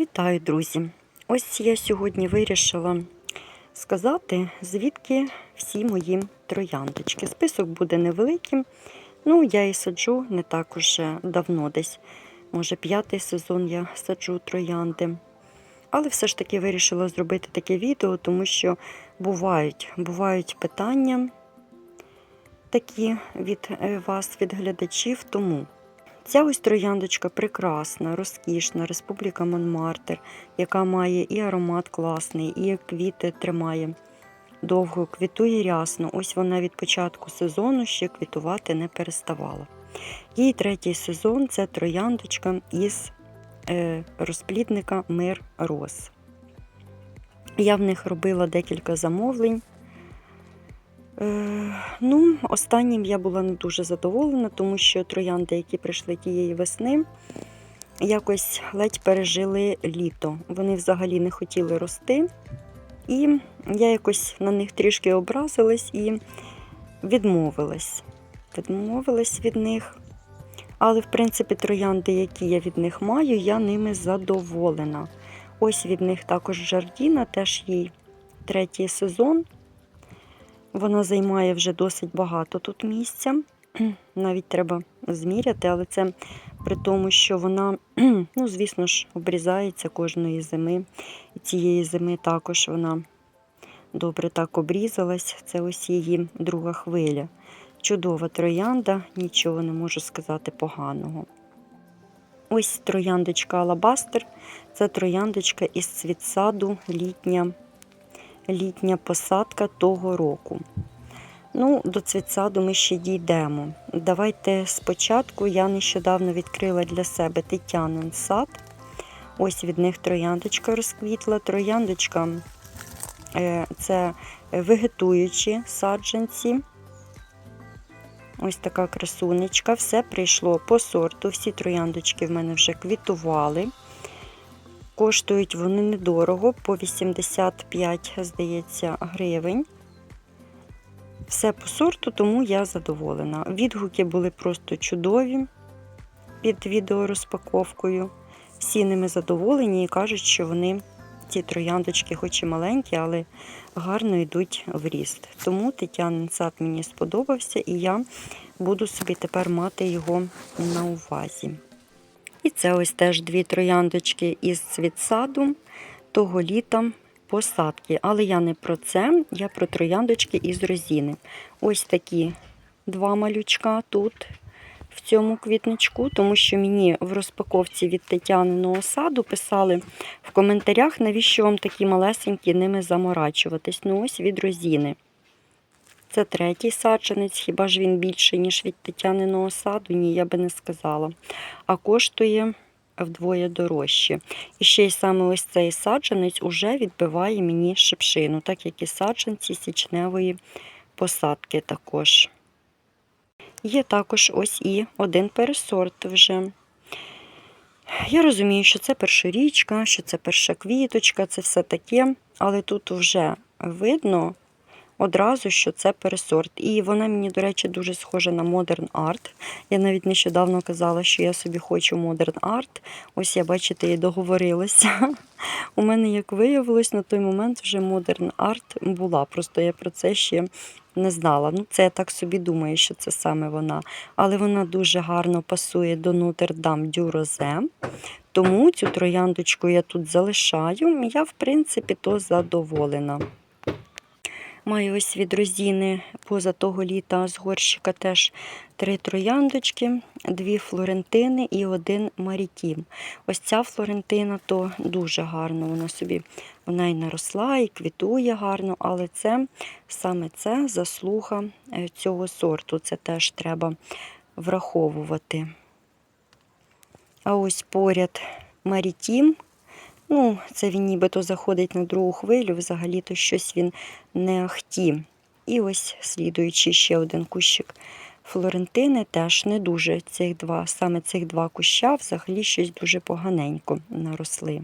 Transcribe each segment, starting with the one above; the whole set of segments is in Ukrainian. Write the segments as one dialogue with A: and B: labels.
A: Вітаю, друзі! Ось я сьогодні вирішила сказати, звідки всі мої трояндочки. Список буде невеликим. Ну, я і саджу не так уже давно, десь, може, п'ятий сезон я саджу троянди. Але все ж таки вирішила зробити таке відео, тому що бувають, бувають питання такі від е, вас, від глядачів. Тому Ця ось трояндочка прекрасна, розкішна, Республіка Монмартр, яка має і аромат класний, і квіти тримає довго, квітує рясно. Ось вона від початку сезону ще квітувати не переставала. Її третій сезон це трояндочка із е, розплідника Мир Роз. Я в них робила декілька замовлень. Е, Ну, останнім я була не дуже задоволена, тому що троянди, які прийшли тієї весни, якось ледь пережили літо. Вони взагалі не хотіли рости. І я якось на них трішки образилась і відмовилась. Відмовилась від них. Але, в принципі, троянди, які я від них маю, я ними задоволена. Ось від них також жардіна, теж їй третій сезон. Вона займає вже досить багато тут місця. Навіть треба зміряти, але це при тому, що вона, ну, звісно ж, обрізається кожної зими. І цієї зими також вона добре так обрізалась. Це ось її друга хвиля. Чудова троянда, нічого не можу сказати поганого. Ось трояндочка Алабастер. Це трояндочка із цвітсаду літня літня посадка того року. Ну, До цвітсаду ми ще дійдемо. Давайте спочатку я нещодавно відкрила для себе Тетянин сад. Ось від них трояндочка розквітла. Трояндочка е, це вегетуючі саджанці. Ось така красунечка. Все прийшло по сорту. Всі трояндочки в мене вже квітували. Коштують вони недорого, по 85, здається, гривень. Все по сорту, тому я задоволена. Відгуки були просто чудові під відеорозпаковкою. Всі ними задоволені і кажуть, що вони, ці трояндочки, хоч і маленькі, але гарно йдуть в ріст. Тому Тетянин сад мені сподобався, і я буду собі тепер мати його на увазі. І це ось теж дві трояндочки із цвітсаду того літа посадки. Але я не про це, я про трояндочки із розіни. Ось такі два малючка тут, в цьому квітничку, тому що мені в розпаковці від Тетяниного саду писали в коментарях, навіщо вам такі малесенькі ними заморачуватись. Ну, ось від розіни. Це третій саджанець, хіба ж він більший, ніж від Тетяниного саду? Ні, я би не сказала. А коштує вдвоє дорожче. І ще й саме ось цей саджанець уже відбиває мені шипшину, так як і саджанці січневої посадки також. Є також ось і один пересорт вже. Я розумію, що це першорічка, що це перша квіточка, це все таке, але тут вже видно одразу, що це пересорт. І вона мені, до речі, дуже схожа на Modern Art. Я навіть нещодавно казала, що я собі хочу Modern Art. Ось я, бачите, і договорилася. У мене, як виявилось, на той момент вже Modern Art була. Просто я про це ще не знала. Ну, це я так собі думаю, що це саме вона. Але вона дуже гарно пасує до Notre-Dame du Тому цю трояндочку я тут залишаю. Я, в принципі, то задоволена. Маю ось від розіни поза того літа з горщика теж три трояндочки, дві флорентини і один марітім. Ось ця флорентина то дуже гарно. Вона собі вона і наросла, і квітує гарно, але це саме це заслуга е, цього сорту. Це теж треба враховувати. А ось поряд марітім. Ну, це він нібито заходить на другу хвилю, взагалі-то щось він не ахті. І ось слідуючи ще один кущик Флорентини, теж не дуже цих два, саме цих два куща взагалі щось дуже поганенько наросли.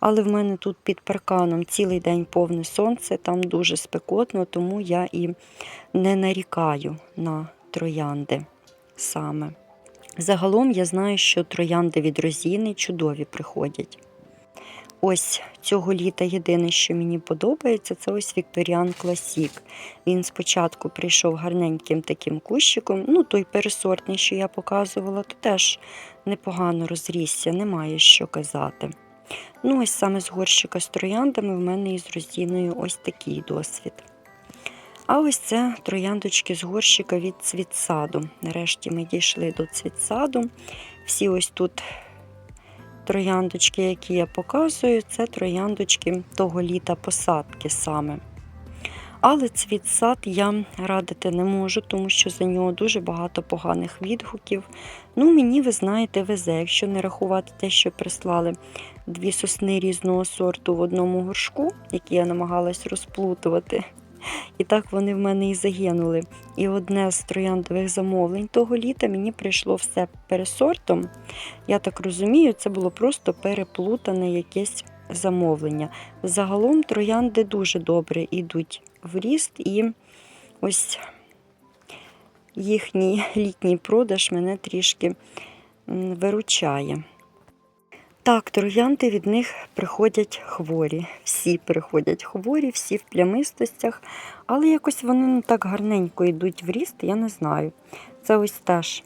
A: Але в мене тут під парканом цілий день повне сонце, там дуже спекотно, тому я і не нарікаю на троянди саме. Загалом я знаю, що троянди від розіни чудові приходять. Ось цього літа єдине, що мені подобається, це ось Вікторіан Класік. Він спочатку прийшов гарненьким таким кущиком. Ну, той пересортний, що я показувала, то теж непогано розрісся, немає що казати. Ну, ось саме з горщика з трояндами в мене із роздіною ось такий досвід. А ось це трояндочки з горщика від цвітсаду. Нарешті ми дійшли до цвітсаду. Всі ось тут трояндочки, які я показую, це трояндочки того літа посадки саме. Але цвітсад я радити не можу, тому що за нього дуже багато поганих відгуків. Ну, мені, ви знаєте, везе, якщо не рахувати те, що прислали дві сосни різного сорту в одному горшку, які я намагалась розплутувати. І так вони в мене і загинули. І одне з трояндових замовлень того літа мені прийшло все пересортом. Я так розумію, це було просто переплутане якесь замовлення. Загалом троянди дуже добре йдуть в ріст, і ось їхній літній продаж мене трішки виручає. Так, троянди від них приходять хворі. Всі приходять хворі, всі в плямистостях, але якось вони не так гарненько йдуть в ріст, я не знаю. Це ось теж.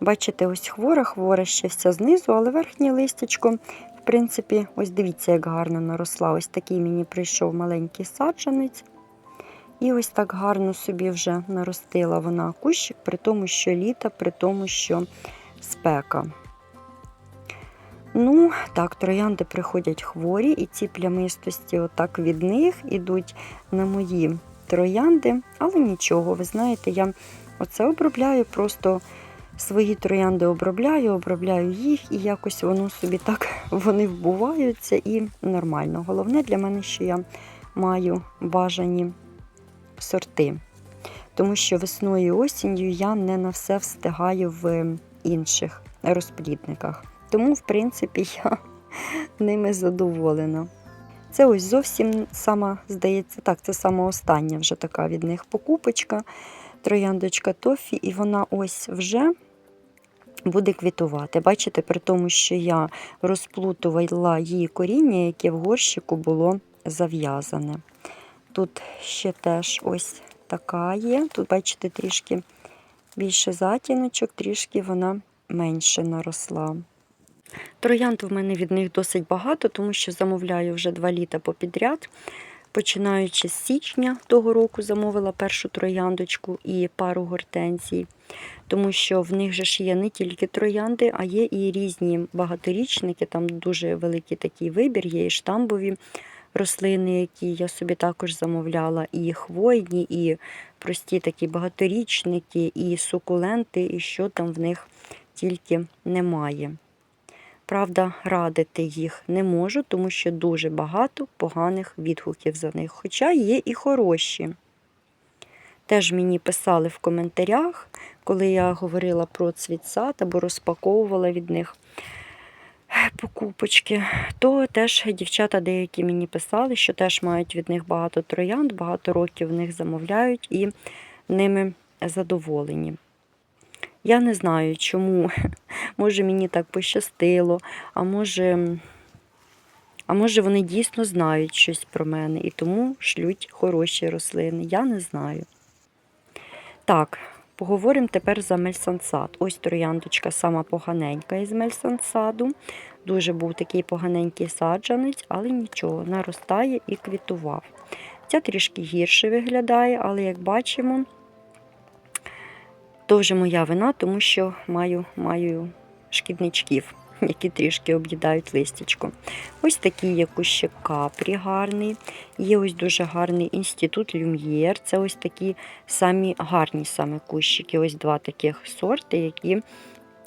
A: Бачите, ось хвора, хвора ще вся знизу, але верхнє листячко, в принципі, ось дивіться, як гарно наросла. Ось такий мені прийшов маленький саджанець. І ось так гарно собі вже наростила вона кущик, при тому, що літа, при тому, що спека. Ну, так, троянди приходять хворі, і ці плямистості отак від них ідуть на мої троянди, але нічого, ви знаєте, я оце обробляю, просто свої троянди обробляю, обробляю їх, і якось воно собі так вони вбуваються і нормально. Головне для мене, що я маю бажані сорти. Тому що весною і осінню я не на все встигаю в інших розплідниках. Тому, в принципі, я ними задоволена. Це ось зовсім сама, здається, так, це сама остання вже така від них покупочка, трояндочка Тофі, і вона ось вже буде квітувати. Бачите, при тому, що я розплутувала її коріння, яке в горщику було зав'язане. Тут ще теж ось така є. Тут, бачите, трішки більше затіночок, трішки вона менше наросла. Троянд в мене від них досить багато, тому що замовляю вже два літа попідряд. Починаючи з січня того року замовила першу трояндочку і пару гортензій, тому що в них же ж є не тільки троянди, а є і різні багаторічники. Там дуже великий такий вибір, є і штамбові рослини, які я собі також замовляла, і хвойні, і прості такі багаторічники, і сукуленти, і що там в них тільки немає. Правда, радити їх не можу, тому що дуже багато поганих відгуків за них. Хоча є і хороші. Теж мені писали в коментарях, коли я говорила про цвітсад або розпаковувала від них покупочки, то теж дівчата деякі мені писали, що теж мають від них багато троянд, багато років в них замовляють і ними задоволені. Я не знаю, чому. Може, мені так пощастило, а може, а може вони дійсно знають щось про мене і тому шлють хороші рослини. Я не знаю. Так, поговоримо тепер за мельсансад. Ось трояндочка сама поганенька із мельсансаду. Дуже був такий поганенький саджанець, але нічого, наростає і квітував. Ця трішки гірше виглядає, але як бачимо, то вже моя вина, тому що маю, маю шкідничків, які трішки об'їдають листячко. Ось такий є кущик капрі гарний. Є ось дуже гарний інститут люм'єр. Це ось такі самі гарні саме кущики. Ось два таких сорти, які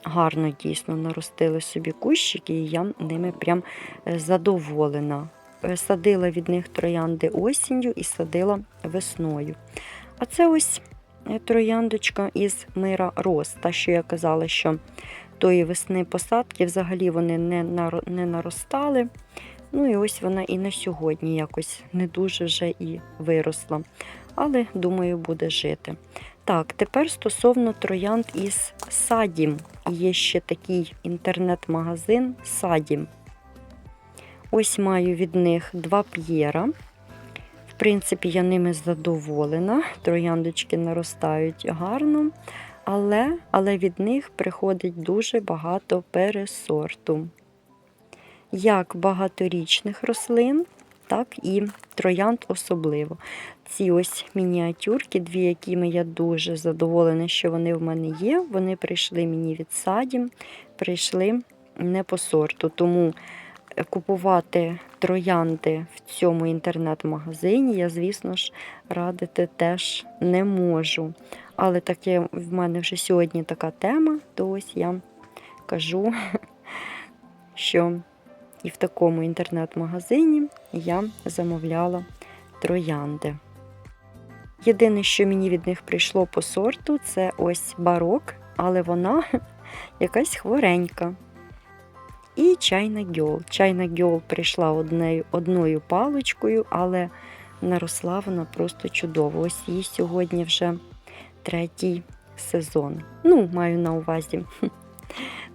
A: гарно дійсно наростили собі кущики, і я ними прям е, задоволена. Е, Садила від них троянди осінню і садила весною. А це ось трояндочка із мира роз. Та, що я казала, що тої весни посадки взагалі вони не не наростали. Ну і ось вона і на сьогодні якось не дуже вже і виросла. Але, думаю, буде жити. Так, тепер стосовно троянд із Садім. Є ще такий інтернет-магазин Садім. Ось маю від них два п'єра. Принципі, я ними задоволена. Трояндочки наростають гарно, але, але від них приходить дуже багато пересорту. Як багаторічних рослин, так і троянд особливо. Ці ось мініатюрки, дві, якими я дуже задоволена, що вони в мене є. Вони прийшли мені від садів, прийшли не по сорту. Тому купувати троянди в цьому інтернет-магазині я, звісно ж, радити теж не можу. Але таке в мене вже сьогодні така тема, то ось я кажу, що і в такому інтернет-магазині я замовляла троянди. Єдине, що мені від них прийшло по сорту, це ось барок, але вона якась хворенька. І чайна гьол. Чайна гьол прийшла однею, одною паличкою, але наросла вона просто чудово. Ось їй сьогодні вже третій сезон. Ну, маю на увазі.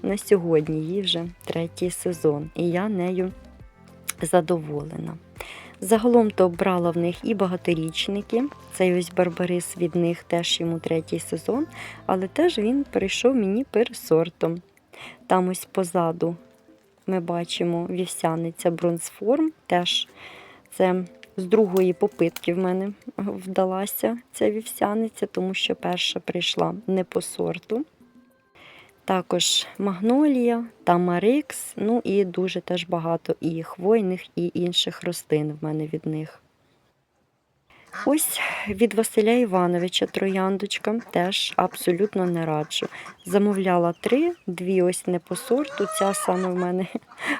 A: На сьогодні їй вже третій сезон, і я нею задоволена. Загалом то брала в них і багаторічники. Цей ось барбарис від них теж йому третій сезон, але теж він прийшов мені пересортом. Там ось позаду ми бачимо вівсяниця бронзформ. Теж це з другої попитки в мене вдалася ця вівсяниця, тому що перша прийшла не по сорту. Також магнолія, тамарикс, ну і дуже теж багато і хвойних, і інших рослин в мене від них. Ось від Василя Івановича трояндочка теж абсолютно не раджу. Замовляла три, дві ось не по сорту. Ця саме в мене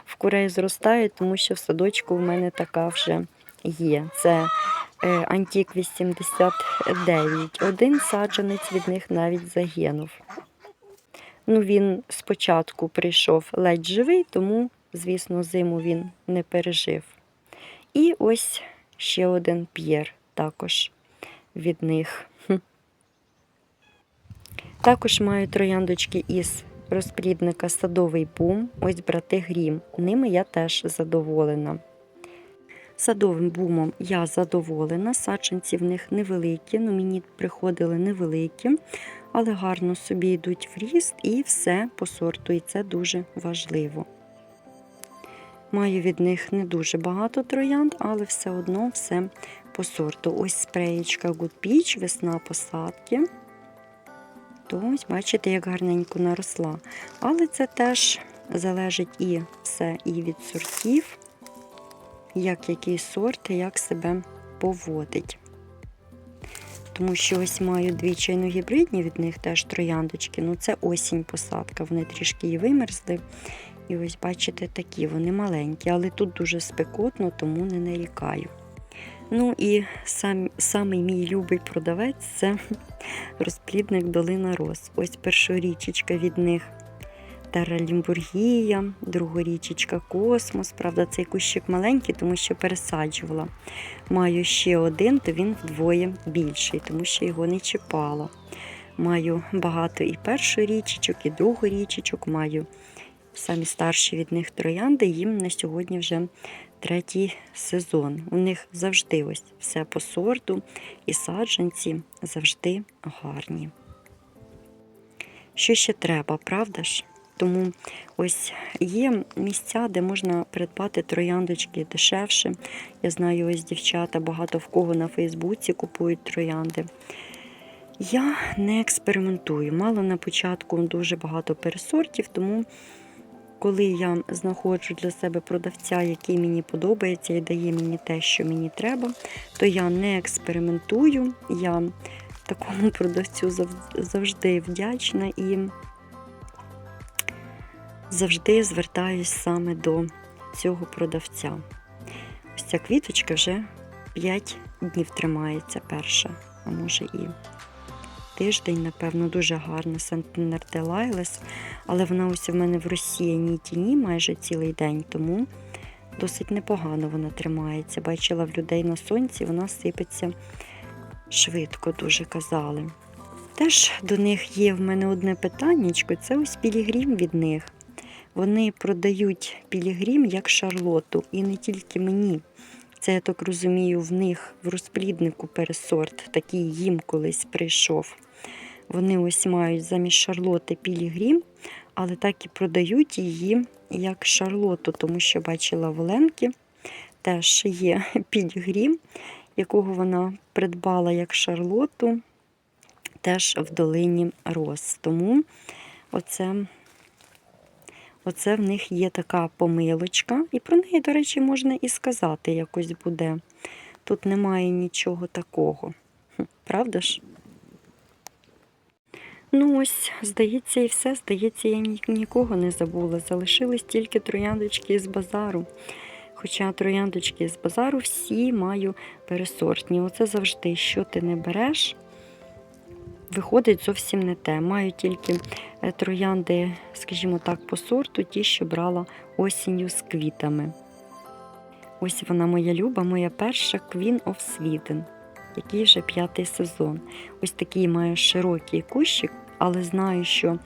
A: в курей зростає, тому що в садочку в мене така вже є. Це е, Антік 89. Один саджанець від них навіть загинув. Ну, він спочатку прийшов ледь живий, тому, звісно, зиму він не пережив. І ось ще один п'єр також від них. Також маю трояндочки із розплідника садовий бум. Ось брати грім. Ними я теж задоволена. Садовим бумом я задоволена. Саджанці в них невеликі, ну мені приходили невеликі, але гарно собі йдуть в ріст і все по сорту, і це дуже важливо. Маю від них не дуже багато троянд, але все одно все по сорту. Ось спреєчка Good Peach, весна посадки. То ось бачите, як гарненько наросла. Але це теж залежить і все і від сортів, як який сорт і як себе поводить. Тому що ось маю дві чайно-гібридні від них теж трояндочки. Ну це осінь посадка, вони трішки і вимерзли. І ось, бачите, такі вони маленькі, але тут дуже спекотно, тому не нарікаю. Ну і сам, самий мій любий продавець це розплідник Долина Роз. Ось першорічечка від них Таралімбургія, другорічечка Космос. Правда, цей кущик маленький, тому що пересаджувала. Маю ще один, то він вдвоє більший, тому що його не чіпала. Маю багато і першорічечок, і другорічечок. Маю самі старші від них троянди, їм на сьогодні вже третій сезон. У них завжди ось все по сорту, і саджанці завжди гарні. Що ще треба, правда ж? Тому ось є місця, де можна придбати трояндочки дешевше. Я знаю, ось дівчата, багато в кого на Фейсбуці купують троянди. Я не експериментую. Мало на початку дуже багато пересортів, тому коли я знаходжу для себе продавця, який мені подобається і дає мені те, що мені треба, то я не експериментую. Я такому продавцю завжди вдячна і завжди звертаюсь саме до цього продавця. Ось ця квіточка вже 5 днів тримається перша, а може і тиждень, напевно, дуже гарна Сентинер де Лайлес, але вона ось в мене в розсіяній тіні майже цілий день, тому досить непогано вона тримається. Бачила в людей на сонці, вона сипеться швидко, дуже казали. Теж до них є в мене одне питаннячко, це ось пілігрім від них. Вони продають пілігрім як шарлоту, і не тільки мені. Це я так розумію, в них в розпліднику пересорт, такий їм колись прийшов. Вони ось мають замість шарлоти пілігрім, але так і продають її як шарлоту, тому що бачила в Оленки теж є пілігрім, якого вона придбала як шарлоту, теж в долині роз. Тому оце, оце в них є така помилочка, і про неї, до речі, можна і сказати якось буде. Тут немає нічого такого. Правда ж? Ну ось, здається, і все. Здається, я ні- нікого не забула. Залишились тільки трояндочки з базару. Хоча трояндочки з базару всі маю пересортні. Оце завжди, що ти не береш, виходить зовсім не те. Маю тільки е, троянди, скажімо так, по сорту, ті, що брала осінню з квітами. Ось вона моя люба, моя перша Queen of Sweden, який вже п'ятий сезон. Ось такий має широкий кущик, але знаю, що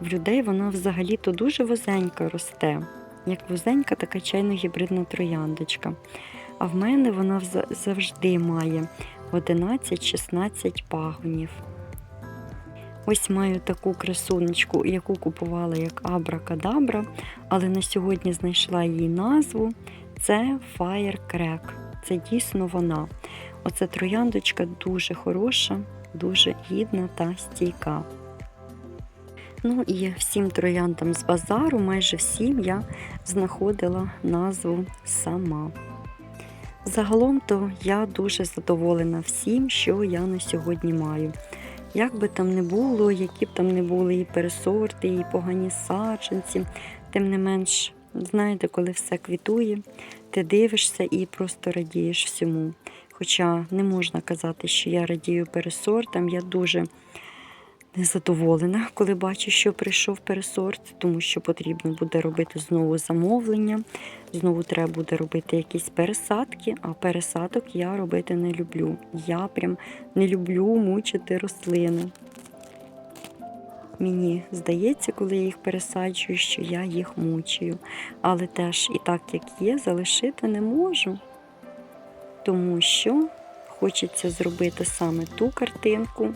A: в людей вона взагалі-то дуже вузенька росте. Як вузенька, така чайно гібридна трояндочка. А в мене вона завжди має 11-16 пагонів. Ось маю таку красунечку, яку купувала як Абракадабра, але на сьогодні знайшла її назву. Це Firecrack. Це дійсно вона. Оця трояндочка дуже хороша, дуже гідна та стійка. Ну і всім трояндам з базару, майже всім я знаходила назву сама. Загалом то я дуже задоволена всім, що я на сьогодні маю. Як би там не було, які б там не були і пересорти, і погані саджанці, тим не менш, знаєте, коли все квітує, ти дивишся і просто радієш всьому. Хоча не можна казати, що я радію пересортам, я дуже незадоволена, коли бачу, що прийшов пересорт, тому що потрібно буде робити знову замовлення, знову треба буде робити якісь пересадки, а пересадок я робити не люблю. Я прям не люблю мучити рослини. Мені здається, коли я їх пересаджую, що я їх мучую. Але теж і так, як є, залишити не можу. Тому що хочеться зробити саме ту картинку,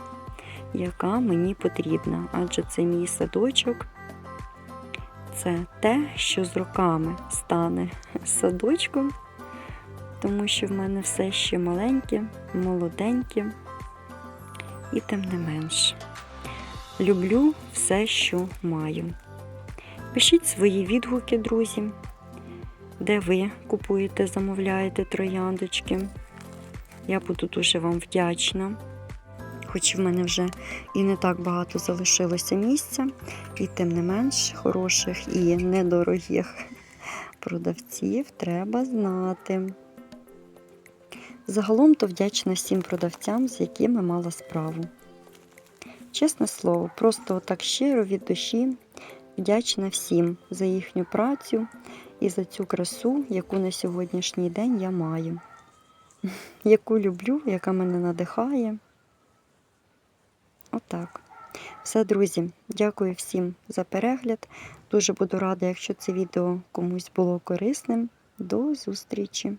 A: яка мені потрібна. Адже це мій садочок. Це те, що з роками стане садочком, тому що в мене все ще маленьке, молоденьке, і тим не менш. Люблю все, що маю. Пишіть свої відгуки, друзі, де ви купуєте, замовляєте трояндочки. Я буду дуже вам вдячна. Хоч в мене вже і не так багато залишилося місця, і тим не менш хороших і недорогих продавців треба знати. Загалом то вдячна всім продавцям, з якими мала справу. Чесне слово, просто так щиро від душі вдячна всім за їхню працю і за цю красу, яку на сьогоднішній день я маю, яку люблю, яка мене надихає. Отак. Все, друзі, дякую всім за перегляд. Дуже буду рада, якщо це відео комусь було корисним. До зустрічі!